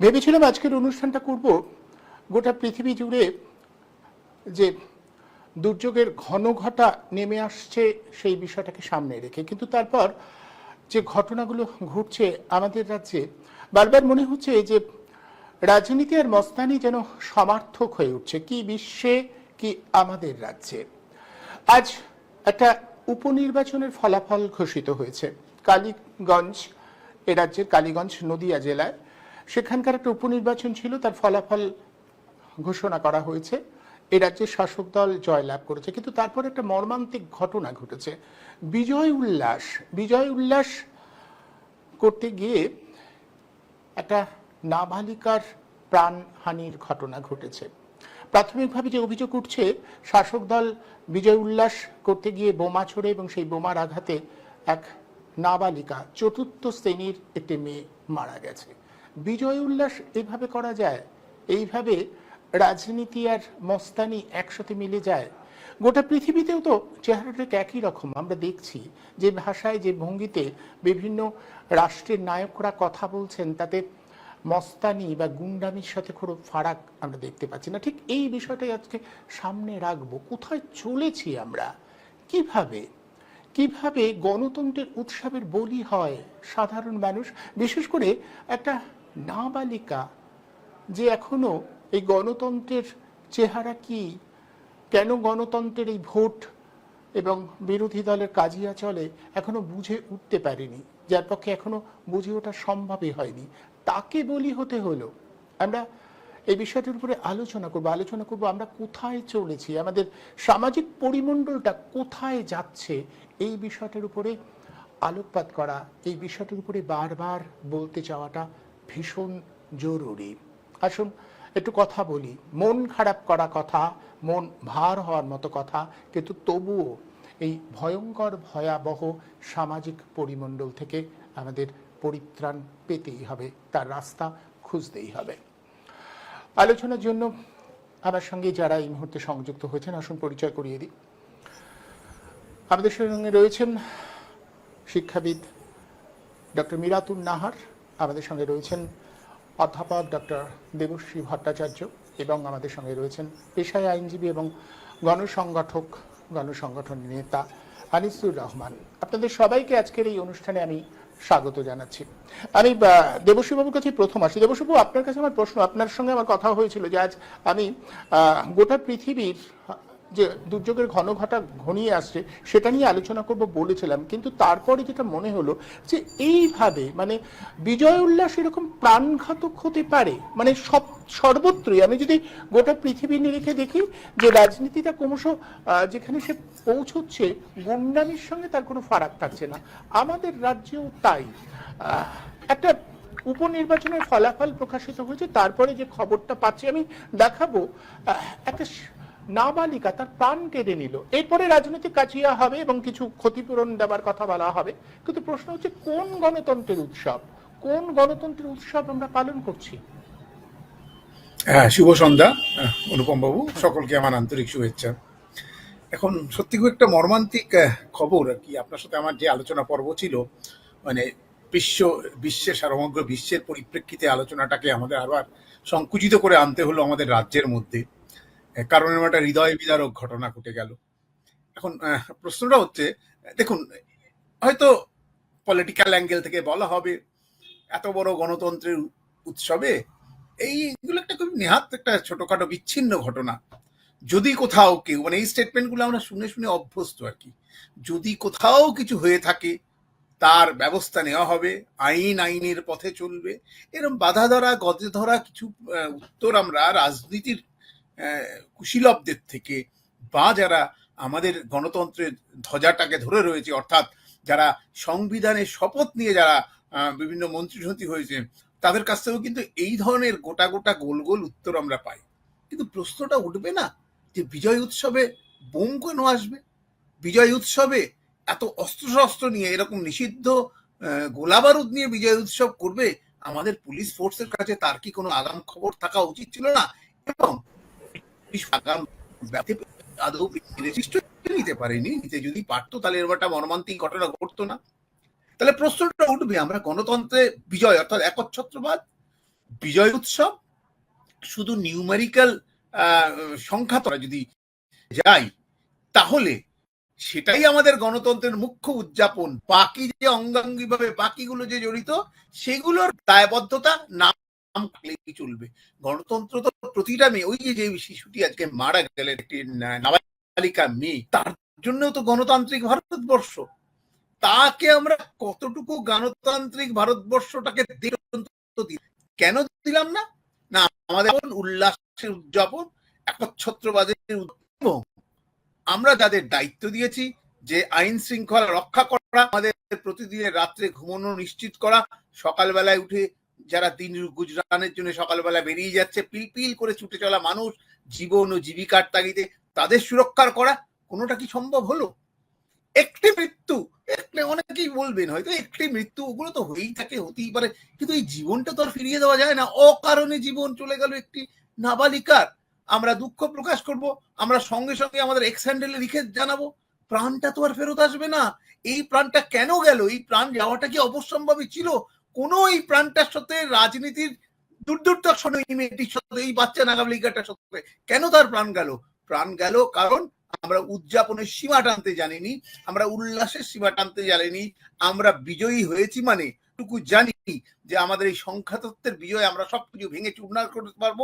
ভেবেছিলাম আজকের অনুষ্ঠানটা করব গোটা পৃথিবী জুড়ে যে দুর্যোগের ঘন ঘটা নেমে আসছে সেই বিষয়টাকে সামনে রেখে। কিন্তু তারপর যে ঘটনাগুলো ঘটছে আমাদের রাজ্যে, বারবার মনে হচ্ছে যে রাজনীতি আর মস্তানি যেন সমার্থক হয়ে উঠছে। কি বিশ্বে, কি আমাদের রাজ্যে। আজ একটা উপনির্বাচনের ফলাফল ঘোষিত হয়েছে। কালীগঞ্জ, এ রাজ্যের কালীগঞ্জ নদিয়া জেলায়। সেখানকার একটা উপনির্বাচন ছিল, তার ফলাফল ঘোষণা করা হয়েছে। এ রাজ্যের শাসক দল জয়লাভ করেছে। কিন্তু তারপর একটা মর্মান্তিক ঘটনা ঘটেছে। বিজয় উল্লাস বিজয় উল্লাস করতে গিয়ে একটা নাবালিকার প্রাণহানির ঘটনা ঘটেছে। প্রাথমিকভাবে যে অভিযোগ উঠছে, শাসক দল বিজয় উল্লাস করতে গিয়ে বোমা ছড়ে এবং সেই বোমার আঘাতে এক নাবালিকা চতুর্থ শ্রেণির একটি মেয়ে মারা গেছে। বিজয় উল্লাস এভাবে করা যায়? এইভাবে রাজনীতি আর মস্তানি একসাথে মিলে যায়? গোটা পৃথিবীতেও তো চেহারাটা একই রকম। আমরা দেখছি যে ভাষায়, যে ভঙ্গিতে বিভিন্ন রাষ্ট্রের নায়করা কথা বলছেন, তাতে মস্তানি বা গুন্ডামির সাথে কোনো ফারাক আমরা দেখতে পাচ্ছি না। ঠিক এই বিষয়টাই আজকে সামনে রাখব। কোথায় চলেছি আমরা? কীভাবে? কীভাবে গণতন্ত্রের উৎসবের বলি হয় সাধারণ মানুষ? বিশেষ করে একটা নাবালিকা, যে এখনও এই গণতন্ত্রের চেহারা কি? কেন গণতন্ত্রের এই ভোট এবং বিরোধী দলের কাজিয়া চলে এখনও বুঝে উঠতে পারেনি, যার পক্ষে এখনও বুঝে ওঠা সম্ভবই হয়নি। তাকে বলি হতে হলো, আমরা এই বিষয়টির উপরে আলোচনা করব আলোচনা করব আমরা কোথায় চলেছি, আমাদের সামাজিক পরিমণ্ডলটা কোথায় যাচ্ছে, এই বিষয়টার উপরে আলোকপাত করা, এই বিষয়টির উপরে বারবার বলতে চাওয়াটা ভীষণ জরুরি। আসুন, একটু কথা বলি। মন খারাপ করা কথা, মন ভার হওয়ার মতো কথা, কিন্তু তবুও এই ভয়ঙ্কর, ভয়াবহ সামাজিক পরিমণ্ডল থেকে আমাদের পরিত্রাণ পেতেই হবে, তার রাস্তা খুঁজতেই হবে। আলোচনার জন্য আমার সঙ্গে যারা এই মুহূর্তে সংযুক্ত হয়েছেন, আসুন পরিচয় করিয়ে দিই। আমাদের সঙ্গে রয়েছেন শিক্ষাবিদ ডক্টর মিরাতুন নাহার আমাদের সঙ্গে রয়েছেন অধ্যাপক ডক্টর দেবশ্রী ভট্টাচার্য এবং আমাদের সঙ্গে রয়েছেন পেশায় আইনজীবী এবং গণসংগঠক, গণসংগঠন নেতা আনিসুর রহমান। আপনাদের সবাইকে আজকের এই অনুষ্ঠানে আমি স্বাগত জানাচ্ছি। আমি দেবশ্রীবাবুর কাছে প্রথম আসি। দেবশ্রীবাবু, আপনার কাছে আমার প্রশ্ন, আপনার সঙ্গে আমার কথা হয়েছিল যে আজ আমি গোটা পৃথিবীর যে দুর্যোগের ঘন ঘটা ঘনিয়ে আসছে, সেটা নিয়ে আলোচনা করব বলেছিলাম। কিন্তু তারপরে যেটা মনে হলো যে এইভাবে মানে বিজয় উল্লাস এরকম প্রাণঘাতক হতে পারে মানে সব সর্বত্রই। আমি যদি গোটা পৃথিবী নিরিখে দেখি যে রাজনীতিটা ক্রমশ যেখানে সে পৌঁছচ্ছে, গুন্ডামির সঙ্গে তার কোনো ফারাক থাকছে না। আমাদের রাজ্যেও তাই। একটা উপনির্বাচনের ফলাফল প্রকাশিত হয়েছে, তারপরে যে খবরটা পাচ্ছি, আমি দেখাবো একটা নাবালিকা তার প্রাণ কেড়ে নিল। এরপরে রাজনৈতিক কাছিয়া হবে এবং কিছু ক্ষতিপূরণ দেওয়ার কথা বলা হবে। কিন্তু প্রশ্ন হচ্ছে, কোন গণতন্ত্রের উৎসব? কোন গণতন্ত্রের উৎসব আমরা পালন করছি? হ্যাঁ শুভ সন্ধ্যা অনুপম বাবু সকলকে আমার আন্তরিক শুভেচ্ছা। এখন সত্যি খুব একটা মর্মান্তিক খবর আর কি আপনার সাথে আমার যে আলোচনা পর্ব ছিল মানে বিশ্ব, বিশ্বের সমগ্র বিশ্বের পরিপ্রেক্ষিতে আলোচনাটাকে আমাদের আবার সংকুচিত করে আনতে হলো আমাদের রাজ্যের মধ্যে। কারণ একটা হৃদয় বিদারক ঘটনা ঘটে গেল। এখন প্রশ্নটা হচ্ছে দেখুন, হয়তো পলিটিক্যাল অ্যাঙ্গেল থেকে বলা হবে, এত বড় গণতন্ত্রের উৎসবে, এইগুলো একটা খুব নেহাত একটা ছোটখাটো বিচ্ছিন্ন ঘটনা। যদি কোথাও কেউ মানে এই স্টেটমেন্টগুলো আমরা শুনে শুনে অভ্যস্ত আর কি। যদি কোথাও কিছু হয়ে থাকে, তার ব্যবস্থা নেওয়া হবে, আইন আইনের পথে চলবে। এরকম বাধা ধরা, গদে ধরা কিছু উত্তর আমরা রাজনীতির কুশীলবদের থেকে বা যারা আমাদের গণতন্ত্রের ধ্বজাটাকে ধরে রয়েছে অর্থাৎ যারা সংবিধানের শপথ নিয়ে যারা বিভিন্ন মন্ত্রী সন্ত্রী হয়েছে তাদের কাছ থেকেও কিন্তু এই ধরনের গোটা গোটা গোল গোল উত্তর আমরা পাই। কিন্তু প্রশ্নটা উঠবে না যে বিজয় উৎসবে বোম কেন আসবে? বিজয় উৎসবে এত অস্ত্রশস্ত্র নিয়ে এরকম নিষিদ্ধ আহ, গোলাবারুদ নিয়ে বিজয় উৎসব করবে আমাদের পুলিশ ফোর্সের কাছে তার কি কোনো আগাম খবর থাকা উচিত ছিল না? এবং নিতে পারেনি। নিতে যদি তাহলে মর্মান্তিক ঘটনা ঘটতো না। তাহলে প্রশ্নটা উঠবে, আমরা গণতন্ত্রে বিজয়, অর্থাৎ একচ্ছত্রবাদ, বিজয় উৎসব, শুধু নিউমেরিক্যাল সংখ্যা তোরা যদি যাই তাহলে সেটাই আমাদের গণতন্ত্রের মুখ্য উদযাপন। বাকি যে অঙ্গাঙ্গি ভাবে বাকিগুলো যে জড়িত, সেগুলোর দায়বদ্ধতা নাম চলবে। গণতন্ত্র তো প্রতিটা মেয়ে, ওই যে শিশুটি আজকে মারা গেলেন, একটি নাবালিকা মেয়ে, তার জন্য তো গণতান্ত্রিক ভারতবর্ষ। তাকে আমরা কতটুকু গণতান্ত্রিক ভারতবর্ষটাকে কেন দিলাম না? না, আমাদের উল্লাসের উদযাপন একচ্ছত্রবাদের এবং আমরা যাদের দায়িত্ব দিয়েছি, যে আইন শৃঙ্খলা রক্ষা করা, আমাদের প্রতিদিনের রাত্রে ঘুমানো নিশ্চিত করা, সকালবেলায় উঠে যারা দিন গুজরানের জন্য সকালবেলা বেরিয়ে যাচ্ছে, পিলপিল করে ছুটে চলা মানুষ, জীবন ও জীবিকার তাগিদে তাদের সুরক্ষার করা কোনোটা কি সম্ভব হলো? একটি মৃত্যু, একটি অনেকেই বলবেন, হয়তো একটি মৃত্যু ওগুলো তো হয়েই থাকে, হতেই পারে, কিন্তু এই জীবনটা তো আর ফিরিয়ে দেওয়া যায় না। অকারণে জীবন চলে গেল একটি নাবালিকার। আমরা দুঃখ প্রকাশ করব, আমরা সঙ্গে সঙ্গে আমাদের এক্স হ্যান্ডেলে লিখে জানাব, প্রাণটা তো আর ফেরত আসবে না। এই প্রাণটা কেন গেল? এই প্রাণ যাওয়াটা কি অবশ্যম্ভাবী ছিল? কোন এই প্রাণটার সাথে রাজনীতির দূর দূর তক শোনো এই মেয়েটির সাথে, এই বাচ্চা নাগাবলিকাটার সাথে। কেন তার প্রাণ গেল? প্রাণ গেল কারণ আমরা উদযাপনের সীমা টানতে জানিনি, আমরা উল্লাসের সীমা টানতে জানিনি, আমরা বিজয়ী হয়েছি মানে টুকু জানি যে আমাদের এই সংখ্যাতত্ত্বের বিজয় আমরা সবকিছু ভেঙে চূর্ণার করতে পারব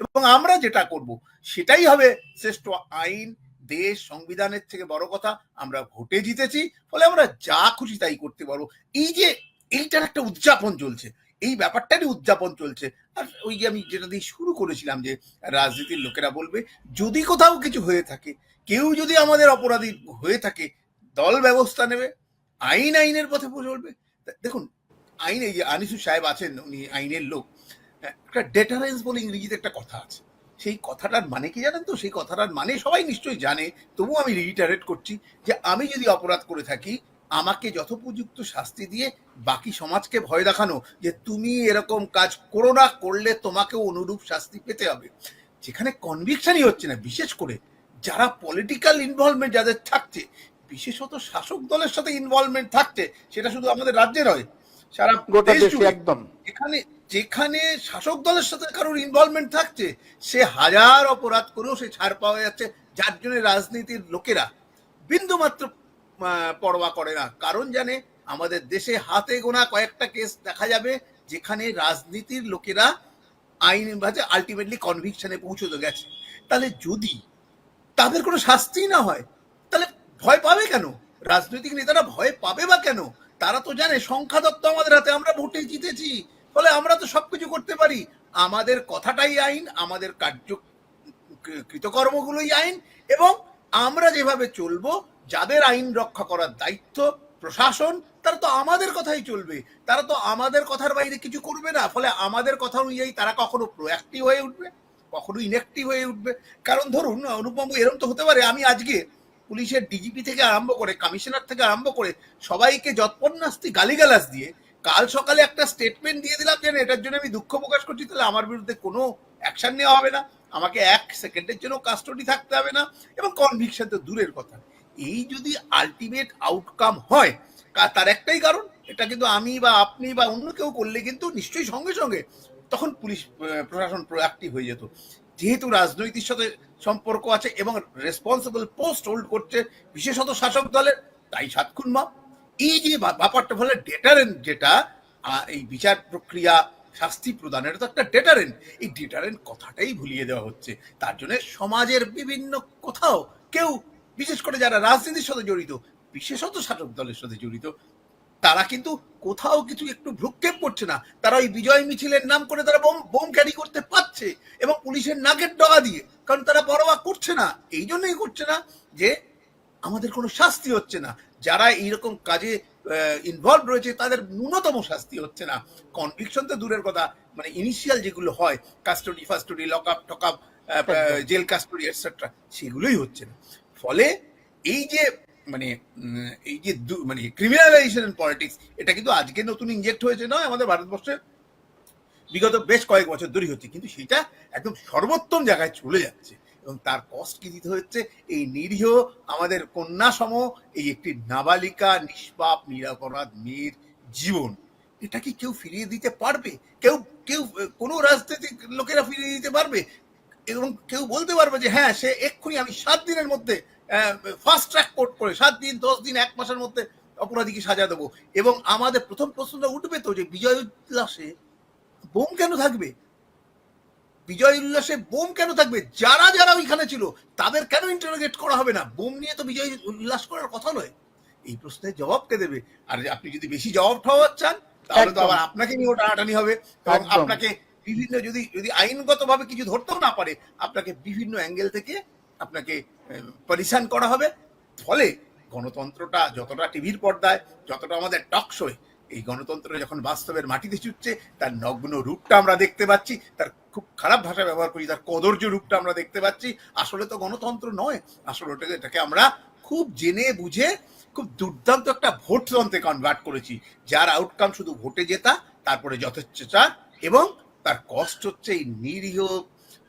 এবং আমরা যেটা করব সেটাই হবে শ্রেষ্ঠ আইন, দেশ, সংবিধানের থেকে বড় কথা, আমরা ভোটে জিতেছি, ফলে আমরা যা খুশি তাই করতে পারব। এই যে এইটার একটা উদযাপন চলছে। এই ব্যাপারটারই উদযাপন চলছে। আর ওই যে আমি যেটা দিয়ে শুরু করেছিলাম যে রাজনীতির লোকেরা বলবে, যদি কোথাও কিছু হয়ে থাকে, কেউ যদি আমাদের অপরাধী হয়ে থাকে, দল ব্যবস্থা নেবে, আইন আইনের পথে চলবে। দেখুন, আইন এই যে আনিসুর সাহেব আছেন, উনি আইনের লোক একটা ডেটারেন্স বলে ইংরেজিতে একটা কথা আছে। সেই কথাটার মানে কি জানেন তো? সেই কথাটার মানে সবাই নিশ্চয়ই জানে তবু আমি রিটারেট করছি যে আমি যদি অপরাধ করে থাকি আমাকে যথোপযুক্ত শাস্তি দিয়ে বাকি সমাজকে ভয় দেখানো যে তুমি এরকম কাজ করো না করলে তোমাকেও অনুরূপ শাস্তি পেতে হবে। যেখানে কনভিকশনই হচ্ছে না বিশেষ করে যারা পলিটিক্যাল ইনভলভমেন্ট যাদের থাকছে বিশেষত শাসক দলের সাথে ইনভলভমেন্ট থাকছে সেটা শুধু আমাদের রাজ্যে নয় সারা দেশ একদম। এখানে যেখানে শাসক দলের সাথে কারোর ইনভলভমেন্ট থাকছে সে হাজার অপরাধ করেও সে ছাড় পাওয়া যাচ্ছে যার জন্য রাজনীতির লোকেরা বিন্দু মাত্র পরোয়া করে না। কারণ জানে, আমাদের দেশে হাতে গোনা কয়েকটা কেস দেখা যাবে, যেখানে রাজনীতির লোকেরা আইন বাজে আলটিমেটলি কনভিকশনে পৌঁছতে গেছে। তাহলে যদি তাদের কোনো শাস্তি না হয়, তাহলে ভয় পাবে কেন? রাজনৈতিক নেতারা ভয় পাবে বা কেন? তারা তো জানে, সংখ্যা দত্ত আমাদের হাতে, আমরা ভোটে জিতেছি, ফলে আমরা তো সবকিছু করতে পারি। আমাদের কথাটাই আইন, আমাদের কার্য, কৃতকর্মগুলোই আইন, এবং আমরা যেভাবে চলবো যাদের আইন রক্ষা করার দায়িত্ব প্রশাসন, তারা তো আমাদের কথাই চলবে। তারা তো আমাদের কথার বাইরে কিছু করবে না, ফলে আমাদের কথা অনুযায়ী তারা কখনো প্রোঅ্যাক্টিভ হয়ে উঠবে, কখনো ইনঅ্যাক্টিভ হয়ে উঠবে। কারণ ধরুন, অনুপম এরকম তো হতে পারে, আমি আজকে পুলিশের ডিজিপি থেকে আরম্ভ করে কমিশনার থেকে আরম্ভ করে, সবাইকে যৎপন্যাস্তি গালিগালাজ দিয়ে, কাল সকালে একটা স্টেটমেন্ট দিয়ে দিলাম যে এটার জন্য আমি দুঃখ প্রকাশ করছি, তাহলে আমার বিরুদ্ধে কোনো অ্যাকশন নেওয়া হবে না। আমাকে এক সেকেন্ডের জন্য কাস্টডি থাকতে হবে না। এবং কনভিকশন তো দূরের কথা। এই যদি আলটিমেট আউটকাম হয় তার একটাই কারণ, এটা কিন্তু আমি বা আপনি বা অন্য কেউ করলে কিন্তু নিশ্চয়ই সঙ্গে সঙ্গে তখন পুলিশ প্রশাসন প্রোঅ্যাক্টিভ হয়ে যেত। যেহেতু রাজনৈতিক সাথে সম্পর্ক আছে এবং রেসপন্সিবল পোস্ট হোল্ড করছে বিশেষত শাসক দলের, তাই সাত খুন মাপ এই যে ব্যাপারটা ফলে ডেটারেন্ট যেটা এই বিচার প্রক্রিয়া শাস্তি প্রদানের তো একটা ডেটারেন্ট এই ডেটারেন্ট কথাটাই ভুলিয়ে দেওয়া হচ্ছে। তার জন্য সমাজের বিভিন্ন কোথাও কেউ বিশেষ করে যারা রাজনীতির সাথে জড়িত বিশেষত শাসক দলের সাথে জড়িত তারা কিন্তু কোথাও কিছু একটু ভ্রুক্ষেপ করছে না। তারা ওই বিজয় মিছিলের নাম করে তারা বোম বোম ক্যারি করতে পারছে এবং পুলিশের নাকের ডগা দিয়ে কারণ তারা পরোয়া করছে না। এই জন্যই করছে না যে আমাদের কোনো শাস্তি হচ্ছে না। যারা এইরকম কাজে ইনভলভ রয়েছে তাদের ন্যূনতম শাস্তি হচ্ছে না। কনভিকশন তো দূরের কথা। মানে ইনিশিয়াল যেগুলো হয় কাস্টডি ফাস্টডি লক আপ টক আপ জেল কাস্টডি এটসেট্রা সেগুলোই হচ্ছে না। ফলে এই যে মানে এই যে মানে ক্রিমিনালাইজেশন পলিটিক্স এটা কিন্তু আজকে নতুন ইনজেক্ট হয়েছে নয়, আমাদের ভারতবর্ষে। বিগত বেশ কয়েক বছর ধরেই হচ্ছে, কিন্তু সেটা একদম সর্বোত্তম জায়গায় চলে যাচ্ছে। এবং তার কষ্ট কি দিতে হচ্ছে? এই নিরীহ আমাদের কন্যা সম এই একটি নাবালিকা, নিষ্পাপ, নিরাপরাধ মেয়ের জীবন, এটা কি কেউ ফিরিয়ে দিতে পারবে? কেউ কেউ, কোনো রাজনৈতিক লোকেরা ফিরিয়ে দিতে পারবে? এবং কেউ বলতে পারবে যে হ্যাঁ সে এক্ষুনি আমি সাত দিনের মধ্যে ফাস্ট ট্র্যাক কোর্ট করে সাত দিন দশ দিন এক মাসের মধ্যে অপরাধীকে সাজা দেবো। এবং আমাদের প্রথম প্রশ্নটা উঠবে তো যে বিজয় উল্লাসে বোম কেন থাকবে? বিজয় উল্লাসে বোম কেন থাকবে? যারা যারা ওইখানে ছিল তাদের কেন ইন্টারোগেট করা হবে না? বোম নিয়ে তো বিজয় উল্লাস করার কথা নয়। এই প্রশ্নের জবাব কে দেবে? আর আপনি যদি বেশি জবাব ঠাওয়ার চান তাহলে তো আবার আপনাকে নিয়েও টানাটানি হবে। এবং আপনাকে বিভিন্ন যদি যদি আইনগতভাবে কিছু ধরতেও না পারে, আপনাকে বিভিন্ন অ্যাঙ্গেল থেকে আপনাকে পরিশান করা হবে। ফলে গণতন্ত্রটা যতটা টিভির পর্দায়, যতটা আমাদের টক এই গণতন্ত্র যখন বাস্তবের মাটিতে ছুটছে তার নগ্ন রূপটা আমরা দেখতে পাচ্ছি, তার খুব খারাপ ভাষা ব্যবহার করি, তার কদর্য রূপটা আমরা দেখতে পাচ্ছি। আসলে তো গণতন্ত্র নয়, আসলে ওটাকে, এটাকে আমরা খুব জেনে বুঝে, খুব দুর্দান্ত একটা ভোট তন্ত্রে কনভার্ট করেছি। যার আউটকাম শুধু ভোটে জেতা, তারপরে যথেচ্ছাচার এবং তার কষ্ট হচ্ছে এই নিরীহ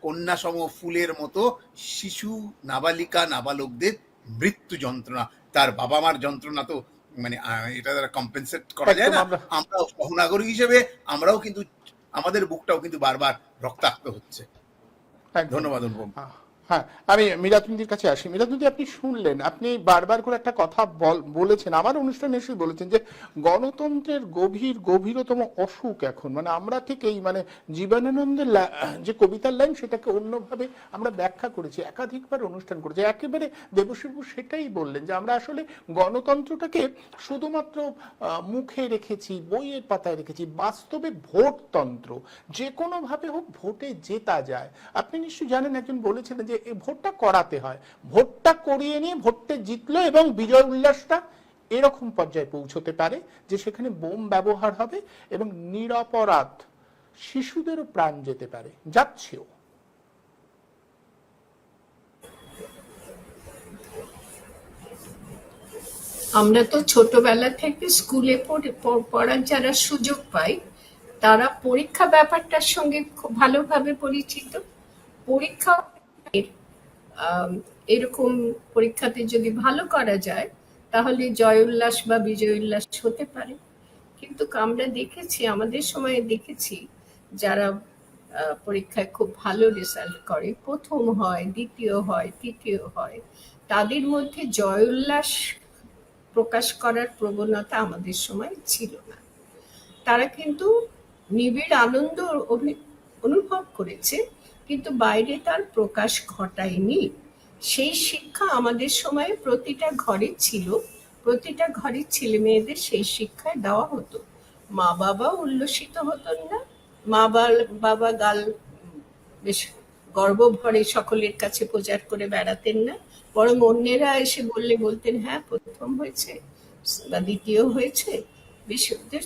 কন্যাসম ফুলের মতো শিশু নাবালিকা নাবালকদের মৃত্যু যন্ত্রণা। তার বাবা মার যন্ত্রণা তো মানে এটা দ্বারা কম্পেনসেট করা যায় না। আমরা- আমরাও সহনাগরিক হিসেবে আমরাও কিন্তু আমাদের বুকটাও কিন্তু বারবার রক্তাক্ত হচ্ছে। ধন্যবাদ অনুপম। হ্যাঁ আমি মিরাতুন্দির কাছে আসি। মিরাতুন্দি আপনি শুনলেন, আপনি বারবার করে একটা কথা বল- বলেছেন। আমার অনুষ্ঠানে এসে বলেছেন যে, গণতন্ত্রের গভীর, গভীরতম অসুখ এখন। মানে আমরা ঠিক এই মানে জীবনানন্দের যে কবিতার লাইন, সেটাকে অন্যভাবে আমরা ব্যাখ্যা করেছি, একাধিকবার অনুষ্ঠান করেছি। একেবারে দেবশিবু সেটাই বললেন যে, আমরা আসলে গণতন্ত্রটাকে শুধুমাত্র মুখে রেখেছি, বইয়ের পাতায় রেখেছি, বাস্তবে ভোটতন্ত্র। যে কোনোভাবে হোক, ভোটে জেতা যায়। আপনি নিশ্চয়ই জানেন, একজন বলেছিলেন যে ভোটটা করাতে হয়। ভোটটা করিয়ে নিয়ে ভোটটা জিতলো এবং বিজয় উল্লাসটা এরকম পর্যায়ে পৌঁছতে পারে যে সেখানে বোম ব্যবহার হবে এবং নিরপরাধ শিশুদেরও প্রাণ যেতে পারে। যাচ্ছেও। আমরা তো ছোটবেলা থেকে স্কুলে পড়ার যারা সুযোগ পাই, তারা পরীক্ষা ব্যাপারটার সঙ্গে খুব ভালোভাবে পরিচিত। পরীক্ষা এরকম পরীক্ষাতে যদি ভালো করা যায়, তাহলে জয় উল্লাস বা বিজয় উল্লাস হতে পারে। কিন্তু আমরা দেখেছি, আমাদের সময়ে দেখেছি, যারা পরীক্ষায় খুব ভালো রেজাল্ট করে, প্রথম হয়, দ্বিতীয় হয়, তৃতীয় হয়, তাদের মধ্যে জয় উল্লাস প্রকাশ করার প্রবণতা আমাদের সময় ছিল না। তারা কিন্তু নিবিড় আনন্দ অনুভব করেছে। কিন্তু বাইরে তার প্রকাশ ঘটায়নি। সেই শিক্ষা আমাদের সময়ে প্রতিটা ঘরে ছিল। প্রতিটা ঘরের ছেলে মেয়েদের সেই শিক্ষায় দেওয়া হতো। মা বাবা উল্লসিত হতেন না। মা বাবা গাল বেশ গর্ব ভরে সকলের কাছে প্রচার করে বেড়াতেন না। বরং অন্যেরা এসে বললে বলতেন হ্যাঁ প্রথম হয়েছে বা দ্বিতীয় হয়েছে। বেশ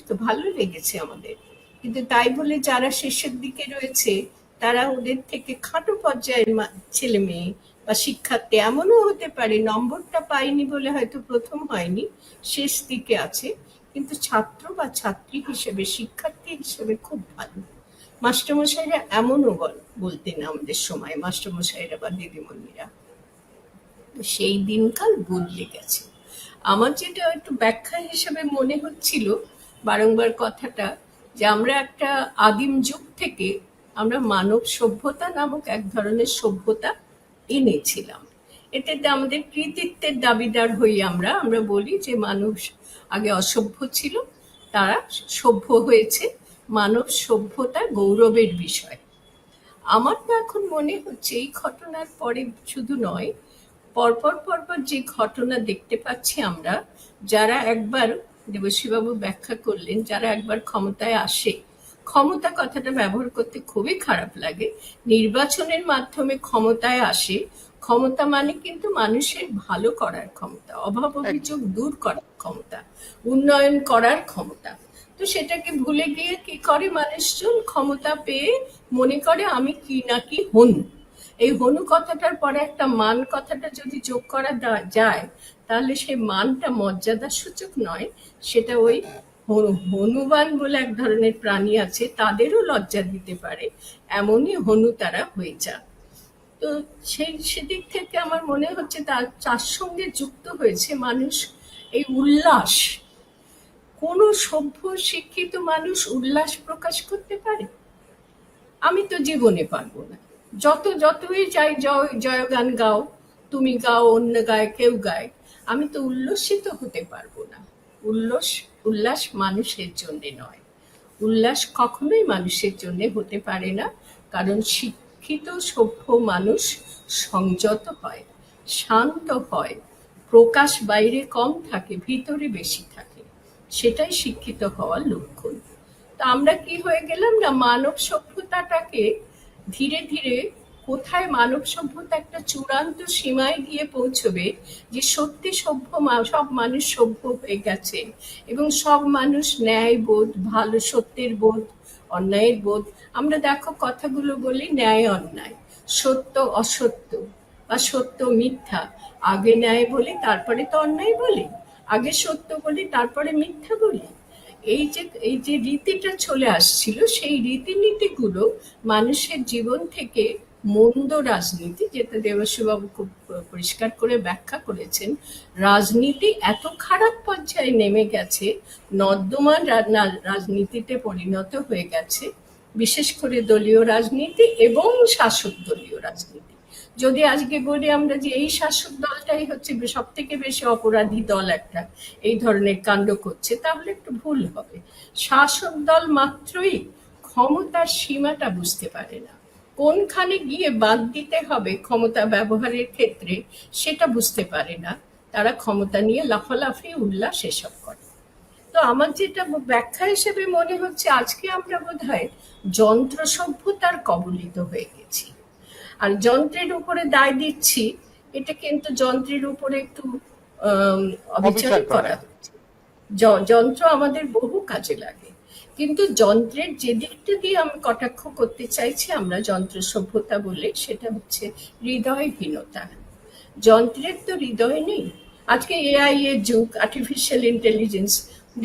তো ভালো লেগেছে আমাদের। কিন্তু তাই বলে যারা শেষের দিকে রয়েছে তারা ওদের থেকে খাটো পর্যায়ের ছেলে মেয়ে বা শিক্ষার্থী, এমনও হতে পারে নম্বরটা পায়নি বলে হয়তো প্রথম হয়নি, শেষ দিকে আছে। কিন্তু ছাত্র বা ছাত্রী হিসেবে, শিক্ষার্থী হিসেবে খুব ভালো। মাস্টারমশাইরা এমনও বল বলতেন আমাদের সময়, মাস্টারমশাইরা বা দিদিমণিরা। সেই দিনকাল বদলে গেছে। আমার যেটা একটু ব্যাখ্যা হিসেবে মনে হচ্ছিল, বারংবার কথাটা, যে আমরা একটা আদিম যুগ থেকে আমরা মানব সভ্যতা নামক এক ধরনের সভ্যতা এনেছিলাম। এটাতে আমাদের কৃতিত্বের দাবিদার হই আমরা। আমরা বলি যে মানুষ আগে অসভ্য ছিল, তারা সভ্য হয়েছে। মানব সভ্যতা গৌরবের বিষয়। আমার তো এখন মনে হচ্ছে এই ঘটনার পরে শুধু নয়, পরপর পরপর যে ঘটনা দেখতে পাচ্ছি আমরা, যারা একবার দেবশ্রীবাবু ব্যাখ্যা করলেন, যারা একবার ক্ষমতায় আসে ক্ষমতা কথাটা ব্যবহার করতে খুবই খারাপ লাগে। নির্বাচনের মাধ্যমে ক্ষমতায় আসে ক্ষমতা মানে কিন্তু মানুষের ভালো করার ক্ষমতা অভাব অভিযোগ দূর করার ক্ষমতা উন্নয়ন করার ক্ষমতা। তো সেটাকে ভুলে গিয়ে কি করে মানুষজন ক্ষমতা পেয়ে মনে করে আমি কি না কি হনু এই হনু কথাটার পরে একটা মান কথাটা যদি যোগ করা যায় তাহলে সেই মানটা মর্যাদার সূচক নয় সেটা ওই হনুমান বলে এক ধরনের প্রাণী আছে, তাদেরও লজ্জা দিতে পারে। এমনই হনু তারা হয়ে যাক তো সেই সেদিক থেকে আমার মনে হচ্ছে তার তার সঙ্গে যুক্ত হয়েছে মানুষ, এই উল্লাস। কোন সভ্য শিক্ষিত মানুষ উল্লাস প্রকাশ করতে পারে? আমি তো জীবনে পারব না। যত, যতই চাই জয়, জয়গান গাও, তুমি গাও, অন্য গায়, কেউ গায়, আমি তো উল্লসিত হতে পারব না। উল্লাস উল্লাস মানুষের জন্যে নয়। উল্লাস কখনোই মানুষের জন্যে হতে পারে না, কারণ শিক্ষিত, সভ্য মানুষ সংযত হয়, শান্ত হয়, প্রকাশ বাইরে কম থাকে, ভিতরে বেশি থাকে। সেটাই শিক্ষিত হওয়ার লক্ষণ। তা আমরা কি হয়ে গেলাম না মানব সভ্যতাটাকে ধীরে ধীরে কোথায় মানব সভ্যতা একটা চূড়ান্ত সীমায় গিয়ে পৌঁছবে যে সত্যি সভ্য সব মানুষ সভ্য হয়ে গেছে? এবং সব মানুষ ন্যায় বোধ, ভালো সত্যের বোধ, অন্যায়ের বোধ। আমরা দেখো কথাগুলো বলি, ন্যায় অন্যায়, সত্য অসত্য বা সত্য মিথ্যা। আগে ন্যায় বলি, তারপরে তো অন্যায় বলি। আগে সত্য বলি, তারপরে মিথ্যা বলি। এই যে এই যে রীতিটা চলে আসছিল, সেই রীতিনীতিগুলো মানুষের জীবন থেকে মন্দ রাজনীতি যেটা দেবশ্রীবাবু খুব পরিষ্কার করে ব্যাখ্যা করেছেন, রাজনীতি এত খারাপ পর্যায়ে নেমে গেছে, নর্দমান রাজনীতিতে পরিণত হয়ে গেছে, বিশেষ করে দলীয় রাজনীতি এবং শাসক দলীয় রাজনীতি। যদি আজকে বলি আমরা যে এই শাসক দলটাই হচ্ছে সব থেকে বেশি অপরাধী দল একটা, এই ধরনের কাণ্ড করছে, তাহলে একটু ভুল হবে। শাসক দল মাত্রই ক্ষমতার সীমাটা বুঝতে পারে না। কোনখানে গিয়ে বাদ দিতে হবে ক্ষমতা ব্যবহারের ক্ষেত্রে সেটা বুঝতে পারে না। তারা ক্ষমতা নিয়ে লাফালাফি উল্লাস এসব করে। তো আমার যেটা ব্যাখ্যা হিসেবে মনে হচ্ছে আজকে আমরা বোধ হয় যন্ত্র সভ্যতার কবলিত হয়ে গেছি। আর যন্ত্রের উপরে দায় দিচ্ছি এটা কিন্তু যন্ত্রের উপরে একটু অবিচার করা। করা। হচ্ছে। যন্ত্র আমাদের বহু কাজে লাগে। কিন্তু যন্ত্রের যে দিকটা দিয়ে আমি কটাক্ষ করতে চাইছি আমরা যন্ত্র সভ্যতা বলে, সেটা হচ্ছে হৃদয়হীনতা যন্ত্রের তো হৃদয় নেই। আজকে এআই এর যুগ আর্টিফিশিয়াল ইন্টেলিজেন্স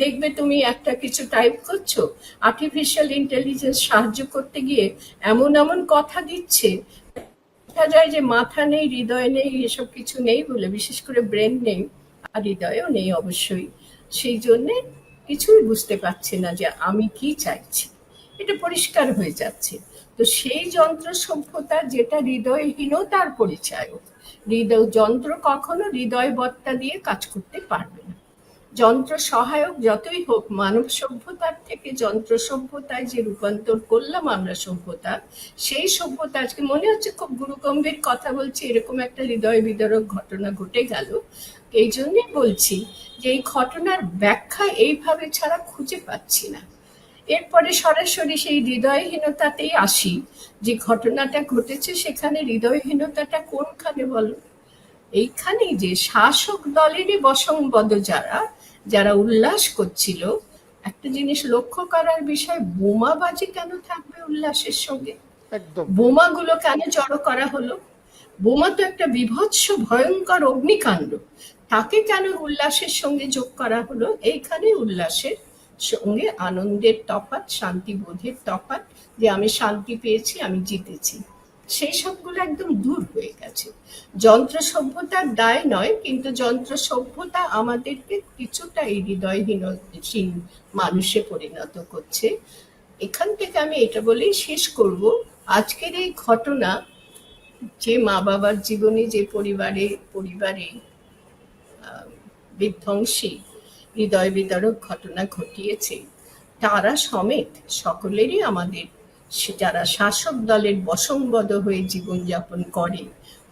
দেখবে তুমি একটা কিছু টাইপ করছ আর্টিফিশিয়াল ইন্টেলিজেন্স সাহায্য করতে গিয়ে এমন এমন কথা দিচ্ছে। দেখা যায় যে মাথা নেই, হৃদয় নেই, এসব কিছু নেই বলে, বিশেষ করে ব্রেন নেই, আর হৃদয়ও নেই অবশ্যই। সেই জন্যে কিছুই বুঝতে পারছে না যে আমি কি চাইছি। এটা পরিষ্কার হয়ে যাচ্ছে। তো সেই যন্ত্র সভ্যতা যেটা হৃদয়হীনতার পরিচায়ক। হৃদয় যন্ত্র কখনো হৃদয় বত্তা দিয়ে কাজ করতে পারবে না। যন্ত্র সহায়ক যতই হোক, মানব সভ্যতার থেকে যন্ত্র সভ্যতায় যে রূপান্তর করলাম আমরা সভ্যতা, সেই সভ্যতা আজকে মনে হচ্ছে খুব গুরুগম্ভীর কথা বলছি, এরকম একটা হৃদয় বিদারক ঘটনা ঘটে গেল। এই জন্যই বলছি যে এই ঘটনার ব্যাখ্যা এইভাবে ছাড়া খুঁজে পাচ্ছি না। এরপরে সরাসরি সেই হৃদয়হীনতাতেই আসি যে ঘটনাটা ঘটেছে সেখানে হৃদয়হীনতাটা কোনখানে বলো? এইখানেই যে শাসক দলেরই বসংবদ যারা যারা উল্লাস করছিল একটা জিনিস লক্ষ্য করার বিষয় বোমাবাজি কেন থাকবে উল্লাসের সঙ্গে? বোমাগুলো কেন জড়ো করা হলো? বোমা তো একটা বিভৎস ভয়ঙ্কর অগ্নিকাণ্ড। তাকে কেন উল্লাসের সঙ্গে যোগ করা হলো? এইখানে উল্লাসের সঙ্গে আনন্দের তফাৎ, শান্তিবোধের তফাৎ, যে আমি শান্তি পেয়েছি, আমি জিতেছি। সেই সবগুলো একদম দূর হয়ে গেছে। যন্ত্র সভ্যতার দায় নয়, কিন্তু যন্ত্র সভ্যতা আমাদেরকে কিছুটা এই হৃদয়হীনহীন মানুষে পরিণত করছে। এখান থেকে আমি এটা বলেই শেষ করব। আজকের এই ঘটনা যে মা বাবার জীবনে, যে পরিবারে পরিবারে বিধ্বংসী। হৃদয় বিদারক ঘটনা ঘটিয়েছে। তারা সমেত সকলেরই আমাদের। যারা শাসক দলের বসংবদ হয়ে জীবনযাপন করে।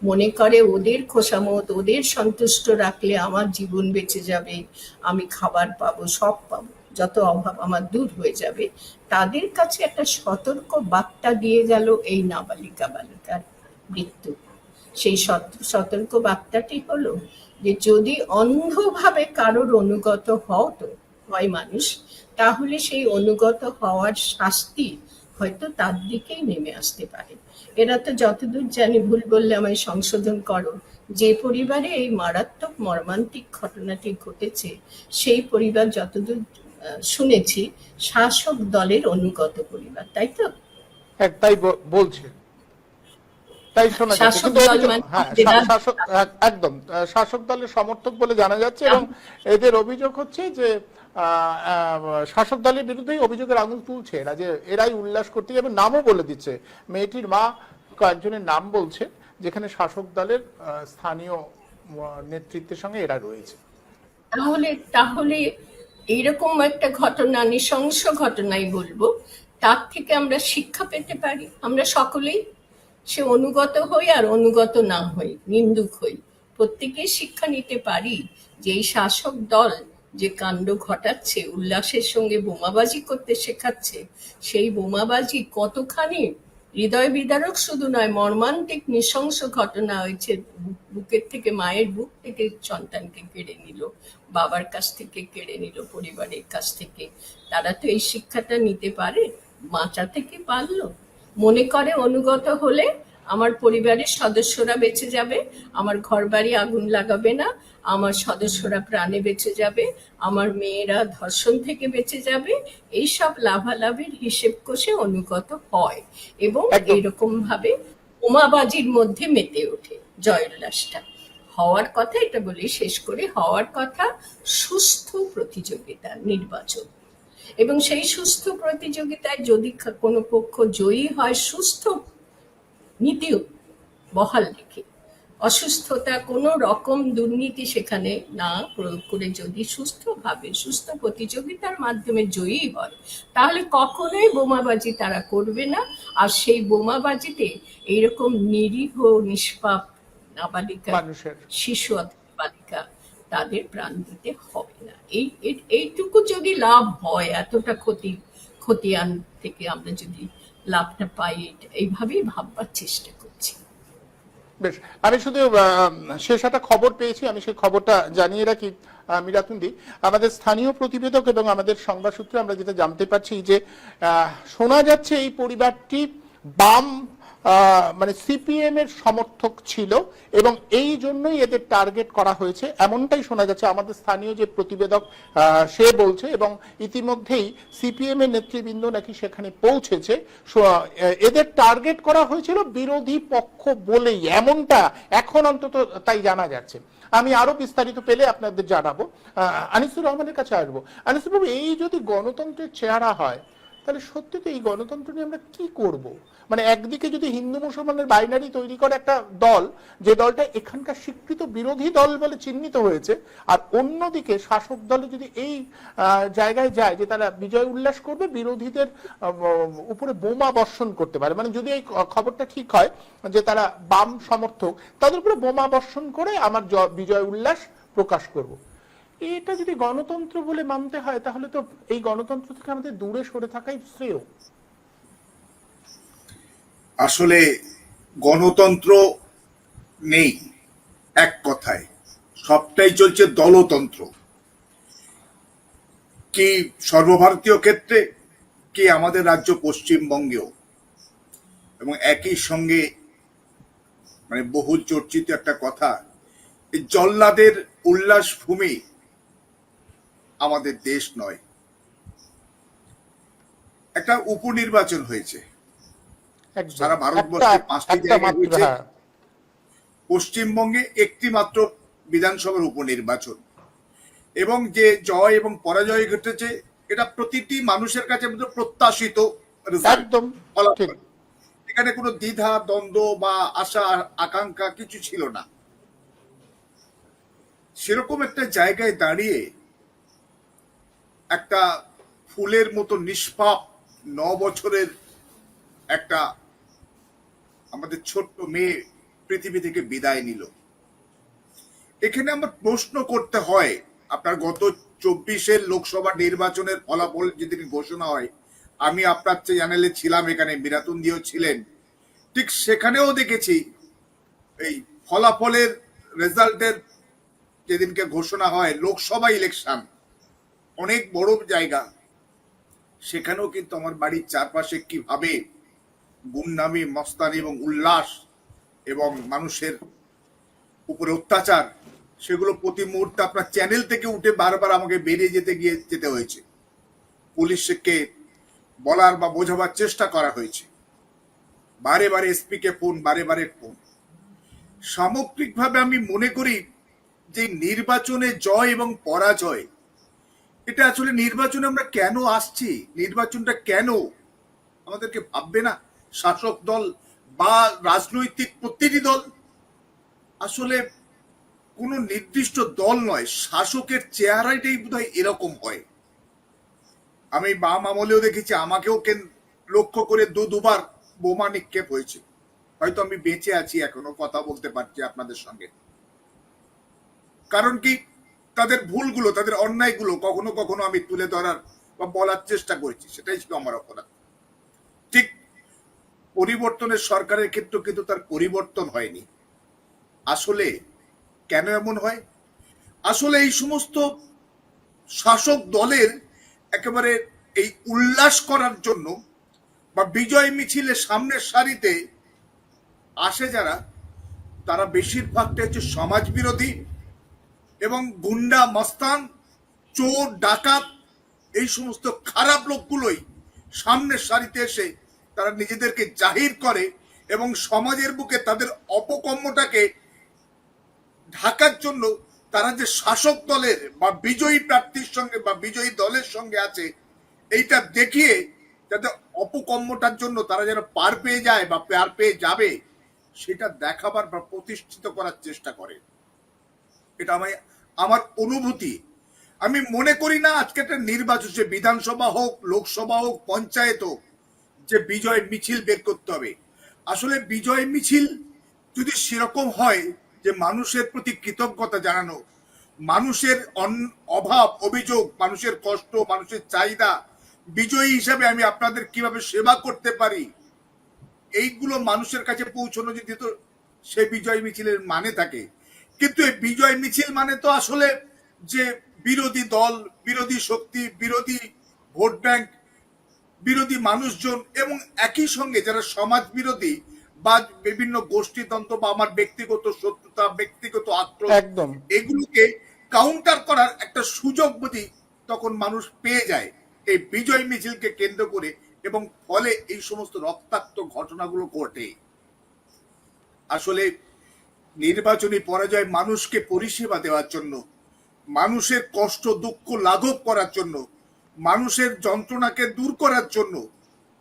মনে করে ওদের খোসামত, ওদের সন্তুষ্ট রাখলে আমার জীবন বেঁচে যাবে। আমি খাবার পাবো, সব পাবো। যত অভাব আমার দূর হয়ে যাবে। তাদের কাছে একটা সতর্ক বার্তা দিয়ে গেল এই নাবালিকা বালিকার মৃত্যু। সেই সতর্ক বার্তাটি হলো যে যদি অন্ধভাবে কারোর অনুগত হও তো, হয় মানুষ, তাহলে সেই অনুগত হওয়ার শাস্তি হয়তো তার দিকেই নেমে আসতে পারে। এরা তো যতদূর জানি ভুল বললে আমায় সংশোধন করো, যে পরিবারে এই মারাত্মক মর্মান্তিক ঘটনাটি ঘটেছে, সেই পরিবার যতদূর শুনেছি শাসক দলের অনুগত পরিবার, তাই তো? এক তাই বলছে। তাই শোনা যাচ্ছে। শাসক কিন্তু মানে হ্যাঁ শাসক একদম। শাসক দলের সমর্থক বলে জানা যাচ্ছে এবং এদের অভিযোগ হচ্ছে যে শাসক দলের বিরুদ্ধেই অভিযোগের আঙুল তুলছে। এরা যে এরাই উল্লাস করতে যাবে নামও বলে দিচ্ছে। মেয়েটির মা কয়েকজনের নাম বলছে যেখানে শাসক দলের স্থানীয় নেতৃত্বের সঙ্গে এরা রয়েছে। তাহলে তাহলে এইরকম একটা ঘটনা নৃশংস ঘটনাই বলব। তার থেকে আমরা শিক্ষা পেতে পারি। আমরা সকলেই সে অনুগত হই আর অনুগত না হই, নিন্দুক হই। প্রত্যেকেই শিক্ষা নিতে পারি যে এই শাসক দল যে কাণ্ড ঘটাচ্ছে, উল্লাসের সঙ্গে বোমাবাজি করতে শেখাচ্ছে, সেই বোমাবাজি কতখানি হৃদয় বিদারক শুধু নয়, মর্মান্তিক নৃশংস ঘটনা হয়েছে বুকের থেকে, মায়ের বুক থেকে, সন্তানকে কেড়ে নিল, বাবার কাছ থেকে কেড়ে নিল, পরিবারের কাছ থেকে। তারা তো এই শিক্ষাটা নিতে পারে, বাঁচাতে কি পারল? মনে করে অনুগত হলে আমার পরিবারের সদস্যরা বেঁচে যাবে আমার ঘরবাড়ি আগুন লাগাবে না আমার সদস্যরা প্রাণে বেঁচে যাবে আমার মেয়েরা ধর্ষণ থেকে বেঁচে যাবে এইসব লাভালাভের হিসেব কষে অনুগত হয় এবং। এরকম ভাবে উমাবাজির মধ্যে মেতে ওঠে জয়োল্লাসটা হওয়ার কথা এটা বলি শেষ করে হওয়ার কথা সুস্থ প্রতিযোগিতা নির্বাচন এবং সেই সুস্থ প্রতিযোগিতায় যদি কোনো পক্ষ জয়ী হয় সুস্থ নীতি বহাল রেখে। অসুস্থতা কোনো রকম দুর্নীতি সেখানে না প্রয়োগ করে যদি সুস্থভাবে সুস্থ প্রতিযোগিতার মাধ্যমে জয়ী হয় তাহলে কখনোই বোমাবাজি তারা করবে না। আর সেই বোমাবাজিতে এইরকম নিরীহ নিষ্পাপ নাবালিকা শিশু বালিকা তাদের প্রাণ দিতে হবে না। এই, এই- এইটুকু যদি লাভ হয়, এতটা ক্ষতি, ক্ষতিয়ান থেকে আমরা যদি লাভটা পাই এইভাবেই ভাববার চেষ্টা বেশ, আমি শুধু শেষ একটা খবর পেয়েছি, আমি সেই খবরটা জানিয়ে রাখি মিরাতুন্দি। আমাদের স্থানীয় প্রতিবেদক এবং আমাদের সংবাদ সূত্রে আমরা যেটা জানতে পারছি যে শোনা যাচ্ছে এই পরিবারটি বাম মানে সিপিএম এর সমর্থক ছিল এবং এই জন্যই এদের টার্গেট করা হয়েছে। এমনটাই শোনা যাচ্ছে। আমাদের স্থানীয় যে প্রতিবেদক সে বলছে এবং ইতিমধ্যেই সিপিএম এর নেতৃবৃন্দ নাকি সেখানে পৌঁছেছে। এদের টার্গেট করা হয়েছিল বিরোধী পক্ষ বলেই। এমনটা এখন অন্তত তাই জানা যাচ্ছে। আমি আরও বিস্তারিত পেলে আপনাদের জানাব। আনিসুর রহমানের কাছে আসব। আনিসুর বাবু, এই যদি গণতন্ত্রের চেহারা হয় তাহলে সত্যি তো এই গণতন্ত্র নিয়ে আমরা কি করব? মানে একদিকে যদি হিন্দু মুসলমানের বাইনারি তৈরি করে একটা দল, যে দলটা এখানকার স্বীকৃত বিরোধী দল বলে চিহ্নিত হয়েছে, আর অন্যদিকে শাসক দলে যদি এই জায়গায় যায় যে তারা বিজয় উল্লাস করবে, বিরোধীদের উপরে বোমা বর্ষণ করতে পারে। মানে যদি এই খবরটা ঠিক হয় যে তারা বাম সমর্থক, তাদের উপরে বোমা বর্ষণ করে আমার বিজয় উল্লাস প্রকাশ করব। এটা যদি গণতন্ত্র বলে মানতে হয়, তাহলে তো এই গণতন্ত্র থেকে আমাদের দূরে সরে থাকাই শ্রেয়। আসলে গণতন্ত্র নেই এক কথায়। সবটাই চলছে দলতন্ত্র। কি সর্বভারতীয় ক্ষেত্রে, কি আমাদের রাজ্য পশ্চিমবঙ্গেও। এবং একই সঙ্গে মানে বহুল চর্চিত একটা কথা জল্লাদের উল্লাস ভূমি আমাদের দেশ নয়। একটা উপনির্বাচন হয়েছে। সারা ভারতবর্ষে পাঁচটি জায়গায় হয়েছে। হ্যাঁ। পশ্চিমবঙ্গে একটি মাত্র বিধানসভার উপনির্বাচন। এবং যে জয় এবং পরাজয় ঘটেছে এটা প্রতিটি মানুষের কাছে প্রত্যাশিত একদম এখানে কোনো দ্বিধা দ্বন্দ্ব বা আশা আকাঙ্ক্ষা কিছু ছিল না। সেরকম একটা জায়গায় দাঁড়িয়ে একটা ফুলের মতো নিষ্পাপ ন বছরের একটা আমাদের ছোট্ট মেয়ে পৃথিবী থেকে বিদায় নিল। এখানে আমার প্রশ্ন করতে হয়, আপনার গত চব্বিশের লোকসভা নির্বাচনের ফলাফল যেদিকে ঘোষণা হয়, আমি আপনার চ্যানেলে ছিলাম এখানে মিরাতুন দিও ছিলেন। ঠিক সেখানেও দেখেছি, এই ফলাফলের রেজাল্টের যেদিনকে ঘোষণা হয়, লোকসভা ইলেকশন অনেক বড় জায়গা। সেখানেও কিন্তু আমার বাড়ির চারপাশে কীভাবে গুমনামি মস্তানি এবং উল্লাস এবং মানুষের উপরে অত্যাচার, সেগুলো প্রতি মুহূর্তে আপনার চ্যানেল থেকে উঠে বারবার আমাকে বেরিয়ে যেতে গিয়ে যেতে হয়েছে। পুলিশকে বলার বা বোঝাবার চেষ্টা করা হয়েছে। বারে বারে এসপি কে ফোন, বারে বারে ফোন। সামগ্রিকভাবে আমি মনে করি যে নির্বাচনে জয় এবং পরাজয় এটা আসলে নির্বাচনে আমরা কেন আসছি? নির্বাচনটা কেন আমাদেরকে ভাববে না? শাসক দল বা রাজনৈতিক প্রতিটি দল? আসলে কোনো নির্দিষ্ট দল নয়, শাসকের চেহারাটাই বোধহয় এরকম হয়। আমি বাম আমলেও দেখেছি, আমাকেও কেন লক্ষ্য করে দু দুবার বোমা নিক্ষেপ হয়েছে। হয়তো আমি বেঁচে আছি এখনও, কথা বলতে পারছি আপনাদের সঙ্গে। কারণ কি? তাদের ভুলগুলো, তাদের অন্যায়গুলো কখনো কখনো আমি তুলে ধরার বা বলার চেষ্টা করেছি, সেটাই ছিল আমার অপরাধ। ঠিক পরিবর্তনের সরকারের ক্ষেত্রে কিন্তু তার পরিবর্তন হয়নি। আসলে কেন এমন হয়? আসলে এই সমস্ত শাসক দলের একেবারে এই উল্লাস করার জন্য বা বিজয় মিছিলে সামনের সারিতে আসে যারা, তারা বেশিরভাগটা হচ্ছে সমাজ বিরোধী এবং গুন্ডা, মস্তান, চোর, ডাকাত, এই সমস্ত খারাপ লোকগুলোই সামনের সারিতে এসে তারা নিজেদেরকে জাহির করে এবং সমাজের বুকে তাদের অপকর্মটাকে ঢাকার জন্য তারা যে শাসক দলের বা বিজয়ী প্রার্থীর সঙ্গে বা বিজয়ী দলের সঙ্গে আছে, এইটা দেখিয়ে যাতে অপকর্মটার জন্য তারা যেন পার পেয়ে যায় বা পার পেয়ে যাবে, সেটা দেখাবার বা প্রতিষ্ঠিত করার চেষ্টা করে। এটা আমি আমার অনুভূতি। আমি মনে করি না আজকে একটা নির্বাচন, যে বিধানসভা হোক, লোকসভা হোক, পঞ্চায়েত হোক, যে বিজয় মিছিল বের করতে হবে। আসলে বিজয় মিছিল যদি সেরকম হয়, যে মানুষের প্রতি কৃতজ্ঞতা জানানো, মানুষের অভাব, অভিযোগ, মানুষের কষ্ট, মানুষের চাহিদা, বিজয়ী হিসাবে আমি আপনাদের কীভাবে সেবা করতে পারি, এইগুলো মানুষের কাছে পৌঁছানো যদি তো সে বিজয় মিছিলের মানে থাকে কিন্তু এই বিজয় মিছিল মানে তো আসলে যে বিরোধী দল বিরোধী শক্তি বিরোধী ভোট ব্যাংক বিরোধী মানুষজন এবং একই সঙ্গে যারা সমাজ বিরোধী বা বিভিন্ন গোষ্ঠীতন্ত্র বা আমার ব্যক্তিগত শত্রুতা ব্যক্তিগত আক্রোশ একদম। এগুলোকে কাউন্টার করার একটা সুযোগ বুঝি তখন মানুষ পেয়ে যায় এই বিজয় মিছিলকে কেন্দ্র করে এবং ফলে এই সমস্ত রক্তাক্ত ঘটনাগুলো ঘটে। আসলে নির্বাচনী পরাজয় মানুষকে পরিষেবা দেওয়ার জন্য, মানুষের কষ্ট, দুঃখ লাঘব করার জন্য, মানুষের যন্ত্রণাকে দূর করার জন্য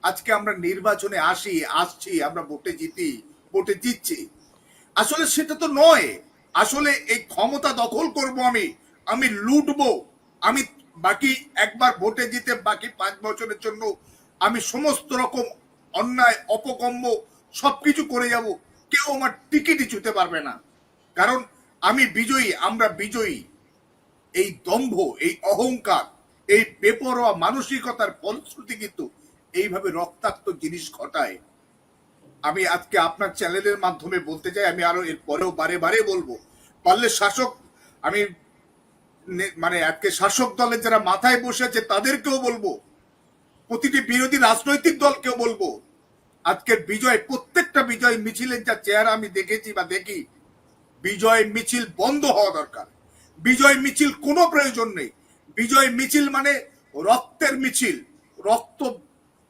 আজকে আমরা নির্বাচনে আসি, আসছি, আমরা ভোটে জিতি, ভোটে জিতছি। আসলে সেটা তো নয়। আসলে এই ক্ষমতা দখল করব আমি আমি লুটবো, আমি বাকি একবার ভোটে জিতে বাকি পাঁচ বছরের জন্য আমি সমস্ত রকম অন্যায় অপকম্ম সবকিছু করে যাব। কেউ আমার টিকিটই ছুতে পারবে না। কারণ আমি বিজয়ী, আমরা বিজয়ী। এই দম্ভ, এই অহংকার, এই বেপরোয়া মানসিকতার ফলশ্রুতি কিন্তু এইভাবে রক্তাক্ত জিনিস ঘটায়। আমি আজকে আপনার চ্যানেলের মাধ্যমে বলতে চাই, আমি আরও এর পরেও বারে বারে বলব, পারলে শাসক, আমি মানে আজকে শাসক দলের যারা মাথায় বসে আছে তাদেরকেও বলব, প্রতিটি বিরোধী রাজনৈতিক দলকেও বলব। আজকের বিজয় প্রত্যেকটা বিজয় মিছিলের যা চেহারা আমি দেখেছি বা দেখি বিজয় মিছিল বন্ধ হওয়া দরকার। বিজয় মিছিল কোনো প্রয়োজন নেই। বিজয় মিছিল মানে রক্তের মিছিল। রক্ত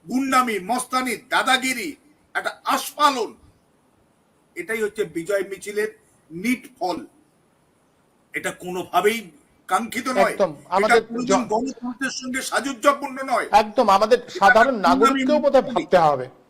গুন্ডামি মস্তানি দাদাগিরি একটা আস্ফালন। এটাই হচ্ছে বিজয় মিছিলের নিট ফল। এটা কোনোভাবেই কাঙ্ক্ষিত নয়। একদম। আমাদের গণতন্ত্রের সঙ্গে সাযুজ্যপূর্ণ নয়। একদম। আমাদের সাধারণ নাগরিককেও বোধহয় ভাবতে হবে।